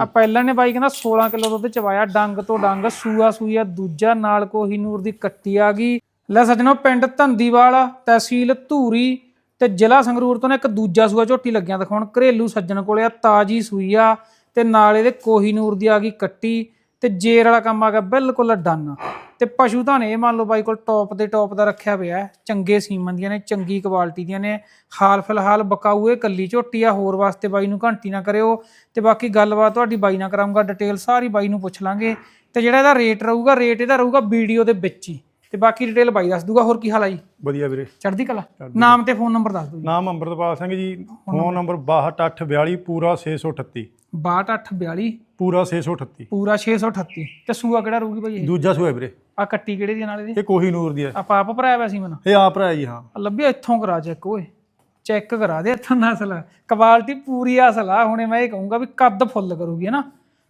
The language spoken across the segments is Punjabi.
ਆ ਪਹਿਲਾਂ ਨੇ ਬਾਈ ਕਹਿੰਦਾ 16 ਕਿਲੋ ਦੁੱਧ ਚਵਾਇਆ, ਡੰਗ ਤੋਂ ਡੰਗ, ਸੂਆ ਸੂਆ ਦੂਜਾ ਨਾਲ ਕੋਹੀਨੂਰ ਦੀ ਕੱਟੀ ਆ ਗਈ। ਲੈ ਸੱਜਣੋ, ਪਿੰਡ ਧੰਦੀਵਾਲ, ਤਹਿਸੀਲ ਧੂਰੀ ਤੇ ਜ਼ਿਲ੍ਹਾ ਸੰਗਰੂਰ ਤੋਂ ਨਾ ਇੱਕ ਦੂਜਾ ਸੂਆ ਝੋਟੀ ਲੱਗਿਆ ਦਿਖਾਉਣ। ਘਰੇਲੂ ਸੱਜਣ ਕੋਲੇ ਆ, ਤਾਜੀ ਸੂਈ ਆ ਤੇ ਨਾਲ ਇਹਦੇ ਕੋਹੀਨੂਰ ਦੀ ਆ ਗਈ ਕੱਟੀ। ਤੇ ਜੇਰ ਵਾਲਾ ਕੰਮ ਆ ਗਿਆ ਬਿਲਕੁਲ ਡਨ। ਤੇ ਪਸ਼ੂ ਤਾਂ ਨੇ ਇਹ ਮੰਨ ਲਓ ਬਾਈ ਕੋਲ ਟੌਪ ਦੇ ਟੌਪ ਦਾ ਰੱਖਿਆ ਪਿਆ। ਚੰਗੇ ਸੀਮਨ ਦੀਆਂ ਨੇ ਚੰਗੀ ਕੁਆਲਿਟੀ ਦੀਆਂ ਨੇ ਹਾਲ ਫਿਲਹਾਲ ਬਕਾਊ ਇਹ ਕੱਲੀ ਝੋਟੀ ਆ ਹੋਰ ਵਾਸਤੇ ਬਾਈ ਨੂੰ ਘੰਟੀ ਨਾ ਕਰਿਓ। ਤੇ ਬਾਕੀ ਗੱਲਬਾਤ ਤੁਹਾਡੀ ਬਾਈ ਨਾਲ ਕਰਾਂਗਾ ਡਿਟੇਲ ਸਾਰੀ ਬਾਈ ਨੂੰ ਪੁੱਛ ਲਾਂਗੇ। ਤੇ ਜਿਹੜਾ ਇਹਦਾ ਰੇਟ ਰਹੂਗਾ ਰੇਟ ਇਹਦਾ ਰਹੂਗਾ ਵੀਡੀਓ ਦੇ ਵਿੱਚ ਹੀ। ਤੇ ਬਾਕੀ ਡਿਟੇਲ ਬਾਈ ਦੱਸ ਦੂਗਾ ਹੋਰ ਕੀ ਹਾਲ ਆ ਜੀ? ਵਧੀਆ ਵੀਰੇ। ਚੜ੍ਹਦੀ ਕਲਾ? ਨਾਮ ਤੇ ਫੋਨ ਨੰਬਰ ਦੱਸ ਦਿਓ ਨਾਮ ਅੰਮ੍ਰਿਤਪਾਲ ਸਿੰਘ ਜੀ ਫੋਨ ਨੰਬਰ 6242 ਪੂਰਾ 638 6242 ਪੂਰਾ 638 ਪੂਰਾ 638 ਤੇ ਸੂਆ ਕਿਹੜਾ ਰਹੂਗੀ ਬਾਈ ਇਹ? ਦੂਜਾ ਸੂਆ ਵੀਰੇ। ਆ ਕੱਟੀ ਕਿਹੜੇ ਦੀ ਨਾਲ ਇਹਦੇ? ਇਹ ਕੋਹੀ ਨੂਰ ਦੀ ਹੈ ਆਪਾਂ ਆਪ ਭਰਾਇਆ ਵੈਸੀ ਮਨ। ਇਹ ਆਪ ਰਾ ਜੀ ਹਾਂ। ਲੱਭਿਆ ਇੱਥੋਂ ਕਰਾ ਚੈੱਕ ਓਏ। ਚੈੱਕ ਕਰਾ ਦੇ ਇੱਥੋਂ ਨਸਲ ਕੁਆਲਿਟੀ ਪੂਰੀ ਅਸਲ। ਆ ਹੁਣੇ ਮੈਂ ਇਹ ਕਹੂੰਗਾ ਵੀ ਕੱਦ ਫੁੱਲ ਕਰੂਗੀ ਹੈ ਨਾ?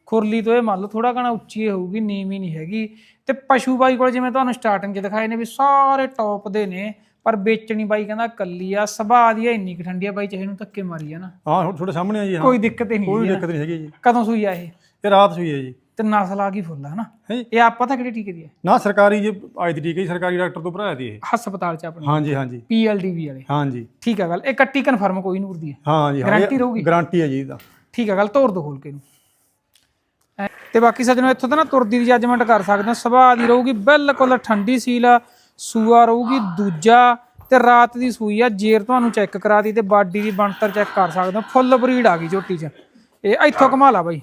ਖੁਰਲੀ ਤੋਂ ਇਹ ਮੰਨ ਲਓ ਥੋੜਾ ਘਣਾ ਉੱਚੀ ਹੋਊਗੀ ਨੀਵੀਂ ਨਹੀਂ ਹੈਗੀ। ਤੇ ਪਸ਼ੂ ਬਾਈ ਕੋਲ ਜਿਵੇਂ ਤੁਹਾਨੂੰ ਸਟਾਰਟਿੰਗ 'ਚ ਦਿਖਾਏ ਨੇ ਵੀ ਸਾਰੇ ਟੌਪ ਦੇ ਨੇ। ਪਰ ਵੇਚਣੀ ਬਾਈ ਕਹਿੰਦਾ ਕੱਲੀ ਆ ਸੁਭਾਅ ਦੀ ਆ, ਇੰਨੀ ਕੁ ਠੰਡੀ ਆ ਬਾਈ ਚਾਹੇ ਨੂੰ ਧੱਕੇ ਮਾਰੀ ਆ ਨਾ ਹਾਂ ਹੁਣ ਤੁਹਾਡੇ ਸਾਹਮਣੇ ਆ ਜੀ ਹਾਂ। ਕੋਈ ਦਿੱਕਤ ਹੀ ਨਹੀਂ ਕੋਈ ਦਿੱਕਤ ਨਹੀਂ ਹੈਗੀ ਜੀ। ਕਦੋਂ ਸੂਈ ਆ ਇਹ? ਇਹ ਰਾਤ ਸੂਈ ਹੈ ਜੀ। ਤੇ ਨਸਲ ਆ ਗਈ ਫੁੱਲ ਨਾ ਜੀ। ਇਹ ਆਪਾਂ ਤਾਂ ਕਿਹੜੀ ਟੀਕੇ ਦੀ ਹੈ ਨਾ ਸਰਕਾਰੀ ਜੀ ਅੱਜ ਦੀ ਜੀ ਸਰਕਾਰੀ ਡਾਕਟਰ ਤੋਂ ਭਰਾਇਆ ਦੀ ਇਹ। ਹਸਪਤਾਲ 'ਚ ਆਪਣੇ। ਹਾਂਜੀ ਹਾਂਜੀ ਪੀਐਲਡੀਵੀ ਵਾਲੇ। ਹਾਂਜੀ ਠੀਕ ਆ ਗੱਲ। ਇਹ ਕੱਟੀ ਕਨਫਰਮ ਕੋਈ ਨੂਰ ਦੀ ਹੈ ਹਾਂ ਜੀ ਹਾਂ Guarantee ਰਹੂਗੀ? ਗਾਰੰਟੀ ਹੈ ਜੀ ਇਹਦਾ। ਠੀਕ ਆ ਗੱਲ ਤੋੜ ਦੋ ਖੋਲ ਕੇ ਐ- ਤੇ ਬਾਕੀ ਸੱਜਣੋ ਇੱਥੋਂ ਤਾਂ ਨਾ ਤੁਰਦੀ ਦੀ ਜੱਜਮੈਂਟ ਕਰ ਸਕਦੇ ਹੋ। ਸੁਭਾਅ ਦੀ ਰਹੂਗੀ ਬਿਲਕੁਲ ਠੰਡੀ ਸੀਲ ਆ। ਸੂਆ ਰਹੂਗੀ, ਦੂਜਾ ਤੇ ਰਾਤ ਦੀ ਸੂਈ ਆ, ਜੇਰ ਤੁਹਾਨੂੰ ਚੈੱਕ ਕਰਾ ਦੀ ਤੇ ਬਾਡੀ ਦੀ ਬਣਤਰ ਚੈੱਕ ਕਰ ਸਕਦੇ ਹੋ। ਫੁੱਲ ਬਰੀਡ ਆ ਗਈ ਝੋਟੀ 'ਚ। ਇਹ ਇੱਥੋਂ ਕਮਾ ਲਾ ਬਾਈ।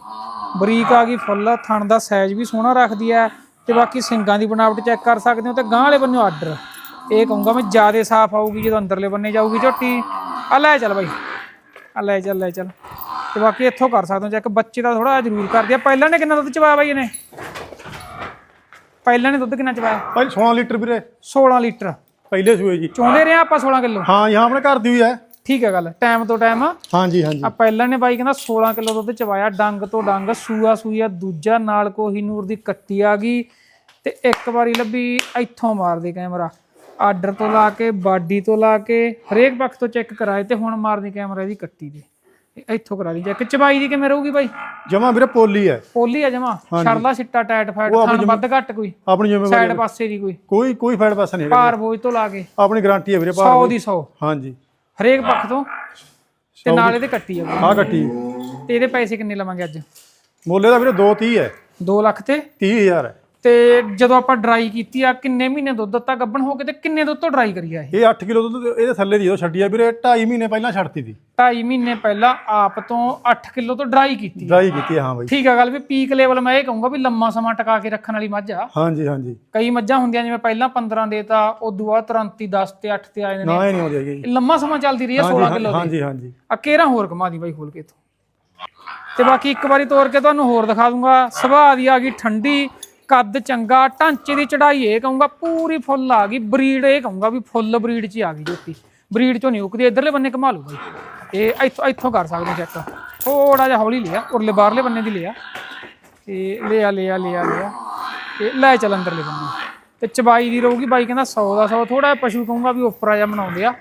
ਬਰੀਕ ਆ ਗਈ ਫੁੱਲ, ਥਣ ਦਾ ਸਾਈਜ਼ ਵੀ ਸੋਹਣਾ ਰੱਖਦੀ ਹੈ ਤੇ ਬਾਕੀ ਸਿੰਗਾਂ ਦੀ ਬਣਾਵਟ ਚੈੱਕ ਕਰ ਸਕਦੇ ਹੋ ਤੇ ਗਾਂ ਵਾਲੇ ਬੰਨਿਓ ਆਰਡਰ ਇਹ ਕਹੂੰਗਾ ਮੈਂ ਜ਼ਿਆਦਾ ਸਾਫ਼ ਆਊਗੀ ਜਦੋਂ ਅੰਦਰਲੇ ਬੰਨੇ ਜਾਊਗੀ ਝੋਟੀ। ਆ ਲੈ ਚੱਲ ਬਾਈ। ਆ ਲੈ ਚੱਲ ਲੈ ਚੱਲ। ਤੇ ਬਾਕੀ ਇੱਥੋਂ ਕਰ ਸਕਦੇ ਹੋ ਚੈੱਕ ਬੱਚੇ ਦਾ ਥੋੜਾ ਜ਼ਰੂਰ ਕਰਦੀ ਆ ਪਹਿਲਾਂ ਨੇ ਕਿੰਨਾ ਦੁੱਧ ਚਵਾਇਆ ਬਾਈ ਇਹਨੇ? ਪਹਿਲਾਂ ਨੇ ਦੁੱਧ ਕਿੰਨਾ ਚਵਾਇਆ ਭਾਈ 16 ਲੀਟਰ ਵੀਰੇ। 16 ਲੀਟਰ। ਪਹਿਲੇ ਸੂਏ ਜੀ। ਚੋਂਦੇ ਰਹੇ ਆਪਾਂ 16 ਕਿਲੋ? ਹਾਂ ਜੀ ਹਾਂ ਆਪਣੇ ਘਰ ਦੀ ਹੋਈ ਹੈ। ਠੀਕ ਹੈ ਗੱਲ ਟਾਈਮ ਤੋਂ ਟਾਈਮ। ਆ ਹਾਂਜੀ। ਹਾਂਜੀ ਪਹਿਲਾਂ ਨੇ ਬਾਈ ਕਹਿੰਦਾ 16 ਕਿਲੋ ਦੁੱਧ ਚਵਾਇਆ ਡੰਗ ਤੋਂ ਡੰਗ ਸੂਆ ਸੂਆ ਦੂਜਾ ਨਾਲ ਕੋਹੀ ਨੂਰ ਦੀ ਕੱਟੀ ਆ ਗਈ ਤੇ ਇੱਕ ਵਾਰੀ ਲੱਭੀ ਇੱਥੋਂ ਮਾਰਦੇ ਕੈਮਰਾ। ਆਰਡਰ ਤੋਂ ਲਾ ਕੇ ਬਾਡੀ ਤੋਂ ਲਾ ਕੇ ਹਰੇਕ ਪੱਖ ਤੋਂ ਚੈੱਕ ਕਰਾਏ ਤੇ ਹੁਣ ਮਾਰਦੀ ਕੈਮਰਾ ਇਹਦੀ ਕੱਟੀ ਦੇ। ਇੱਥੋਂ ਕਰਾ ਦੀ ਚੈੱਕ ਚਬਾਈ ਦੀ ਕਿਵੇਂ ਰਹੂਗੀ ਬਾਈ? ਜਮਾ ਵੀਰੇ ਪੋਲੀ ਹੈ। ਪੋਲੀ ਆ ਜਮਾ। ਛੜਲਾ ਛਿੱਟਾ ਟਾਈਟ ਫੈਟ ਥਣ ਵੱਧ ਘੱਟ ਕੋਈ। ਆਪਣੀ ਜਿਵੇਂ ਸਾਈਡ ਪਾਸੇ ਦੀ ਕੋਈ। ਕੋਈ ਕੋਈ ਫਾਇਦਾ ਪੈਸਾ ਨਹੀਂ ਹੈਗਾ ਭਾਰ ਬੋਝ ਤੋਂ ਲਾ ਕੇ। ਆਪਣੀ ਗਾਰੰਟੀ ਹੈ ਵੀਰੇ 100 ਦੀ 100 ਹਾਂਜੀ। ਹਰੇਕ ਪੱਖ ਤੋਂ। ਤੇ ਨਾਲ ਇਹਦੇ ਕੱਟੀ ਆ ਆ ਕੱਟੀ। ਤੇ ਇਹਦੇ ਪੈਸੇ ਕਿੰਨੇ ਲਵਾਂਗੇ ਅੱਜ? ਮੋਲੇ ਦਾ ਵੀਰੇ 230 ਹੈ। 2 ਲੱਖ ਤੇ? 30000 ਹੈ। ਤੇ ਜਦੋਂ ਆਪਾਂ ਡਰਾਈ ਕੀਤੀ ਆ ਕਿੰਨੇ ਮਹੀਨੇ ਦੁੱਧ ਦਿੱਤਾ ਗੱਬਣ ਹੋ ਕੇ ਤੇ ਕਿੰਨੇ ਦੁੱਧ ਤੋਂ ਡਰਾਈ ਕਰੀ ਆ ਇਹ? ਇਹ 8 ਕਿਲੋ ਦੁੱਧ ਇਹਦੇ ਥੱਲੇ ਦੀ ਉਹ ਛੱਡੀ ਆ ਵੀਰੇ 2.5 ਮਹੀਨੇ ਪਹਿਲਾਂ ਛੱਡਤੀ ਸੀ। 2.5 ਮਹੀਨੇ ਪਹਿਲਾਂ ਆਪ ਤੋਂ 8 ਕਿਲੋ ਤੋਂ ਡਰਾਈ ਕੀਤੀ। ਡਰਾਈ ਕੀਤੀ ਹੈ, ਹਾਂ ਬਾਈ। ਠੀਕ ਆ ਗੱਲ ਵੀ ਪੀਕ ਲੈਵਲ ਮੈਂ ਇਹ ਕਹੂੰਗਾ ਵੀ ਲੰਮਾ ਸਮਾਂ ਟਿਕਾ ਕੇ ਰੱਖਣ ਵਾਲੀ ਮੱਝ ਆ। ਹਾਂਜੀ ਹਾਂਜੀ। ਕਈ ਮੱਝਾਂ ਹੁੰਦੀਆਂ ਜਿਵੇਂ ਪਹਿਲਾਂ 15 ਦੇਤਾ ਉਦੋਂ ਬਾਅਦ ਤੁਰੰਤ ਹੀ 10 ਤੇ 8 ਤੇ ਆ ਜਾਂਦੇ ਨੇ। ਨਾ ਇਹ ਨਹੀਂ ਹੈਗੀ। ਇਹ ਲੰਮਾ ਸਮਾਂ ਚੱਲਦੀ ਰਹੀ ਆ 16 ਕਿਲੋ ਦੀ। ਹਾਂਜੀ ਹਾਂਜੀ। ਆ ਕੇਰਾ ਹੋਰ ਕਮਾ ਦੀ ਬਾਈ ਖੋਲ ਕੇ ਇਥੋਂ? ਤੇ ਬਾਕੀ ਇੱਕ ਵਾਰੀ ਤੋਰ ਕੇ ਤੁਹਾਨੂੰ ਹੋਰ ਦਿਖਾ ਦੂੰਗਾ। ਸੁਭਾਅ ਦੀ ਆ ਗਈ ਠੰਡੀ। ਕੱਦ ਚੰਗਾ, ਢਾਂਚੇ ਦੀ ਚੜਾਈ ਇਹ ਕਹੂੰਗਾ, ਪੂਰੀ ਫੁੱਲ ਆ ਗਈ। ਬਰੀਡ ਇਹ ਕਹੂੰਗਾ ਵੀ ਫੁੱਲ ਬਰੀਡ 'ਚ ਹੀ ਆ ਗਈ ਜੋਤੀ। ਬਰੀਡ 'ਚੋਂ ਨਹੀਂ ਉਕਦੀ ਇਧਰਲੇ ਬੰਨੇ ਕਮਾ ਲੂ ਬਾਈ ਇਹ ਇੱਥੋਂ ਇੱਥੋਂ ਕਰ ਸਕਦੇ ਚੈੱਕ ਥੋੜਾ ਜਿਹਾ ਹੌਲੀ ਲਿਆ, ਉਰਲੇ ਬਾਹਰਲੇ ਬੰਨੇ ਦੀ ਲਿਆ। ਤੇ ਲਿਆ ਲਿਆ ਲਿਆ ਲਿਆ। ਤੇ ਲੈ ਚੱਲ ਅੰਦਰਲੇ ਬੰਨੇ। ਤੇ ਚਬਾਈ ਦੀ ਰਹੂਗੀ, ਬਾਈ ਕਹਿੰਦਾ 100 ਦਾ 100 ਥੋੜਾ ਪਸ਼ੂ ਕਹੂੰਗਾ ਵੀ ਉਪਰਾ ਜਿਹਾ ਬਣਾਉਂਦੇ ਆ।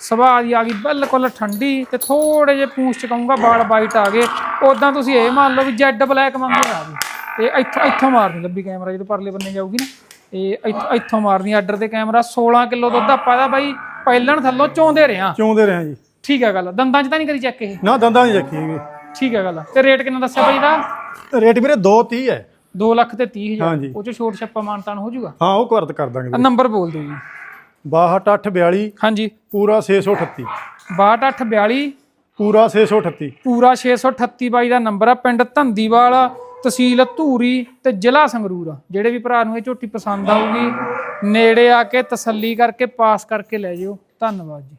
ਸੁਭਾਅ ਦੀ ਆ ਗਈ, ਬਿਲਕੁਲ ਠੰਡੀ। ਤੇ ਥੋੜੇ ਜਿਹੇ ਪੂੰਛ ਚ ਕਹੂੰਗਾ, ਵਾਲ ਵਾਈਟ ਆ ਗਏ। ਉਦਾਂ ਤੁਸੀਂ ਇਹ ਮੰਨ ਲਓ ਵੀ ਜੈਡ ਬਲੈਕ ਮੰਗੇ ਆ ਗਈ ਇਹ ਇੱਥੋਂ ਇੱਥੋਂ ਮਾਰਨੀ ਲੱਭੀ ਕੈਮਰਾ ਜਦੋਂ ਪਰਲੇ ਬੰਨੇ ਜਾਊਗੀ ਨਾ। ਇਹ ਇੱਥੋਂ ਇੱਥੋਂ ਮਾਰਨੀ ਆਰਡਰ ਤੇ ਕੈਮਰਾ 16 ਕਿਲੋ ਦੁੱਧ ਆਪਾਂ ਦਾ ਬਾਈ ਪਹਿਲਣ ਥੱਲੋਂ ਚੋਂਦੇ ਰਹੇ ਆ ਚੋਂਦੇ ਰਹੇ ਜੀ। ਠੀਕ ਹੈ ਗੱਲ ਦੰਦਾਂ 'ਚ ਤਾਂ ਨਹੀਂ ਕਰੀ ਚੈੱਕ ਇਹ? ਨਾ ਦੰਦਾਂ ਨਹੀਂ ਰੱਖੀ ਹੈਗੀ। ਠੀਕ ਹੈ ਗੱਲ ਤੇ ਰੇਟ ਕਿੰਨਾ ਦੱਸਿਆ ਬਾਈ ਦਾ? ਰੇਟ ਵੀਰੇ 230 ਹੈ। 2 ਲੱਖ ਤੇ 30 ਹਜ਼ਾਰ। ਹਾਂਜੀ। ਉਹ ਚ ਛੋਟ ਛੱਪਾ ਮਾਨਤਾਨ ਹੋ ਜਾਊਗਾ? ਹਾਂ ਉਹ ਕਰਦ ਕਰ ਦਾਂਗੇ। ਨੰਬਰ ਬੋਲ ਦਿਓ ਜੀ। 6242 ਹਾਂਜੀ। ਪੂਰਾ 638 6242 ਪੂਰਾ 638 ਪੂਰਾ 638 ਬਾਈ ਦਾ ਨੰਬਰ ਆ ਪਿੰਡ ਧੰਦੀਵਾਲ। ਤਹਿਸੀਲ ਧੂਰੀ ਤੇ ਜ਼ਿਲ੍ਹਾ ਸੰਗਰੂਰ ਆ। ਜਿਹੜੇ ਵੀ ਭਰਾ ਨੂੰ ਇਹ ਝੋਟੀ ਪਸੰਦ ਆਊਗੀ, ਨੇੜੇ ਆ ਕੇ ਤਸੱਲੀ ਕਰਕੇ ਪਾਸ ਕਰਕੇ ਲੈ ਜਿਓ ਧੰਨਵਾਦ ਜੀ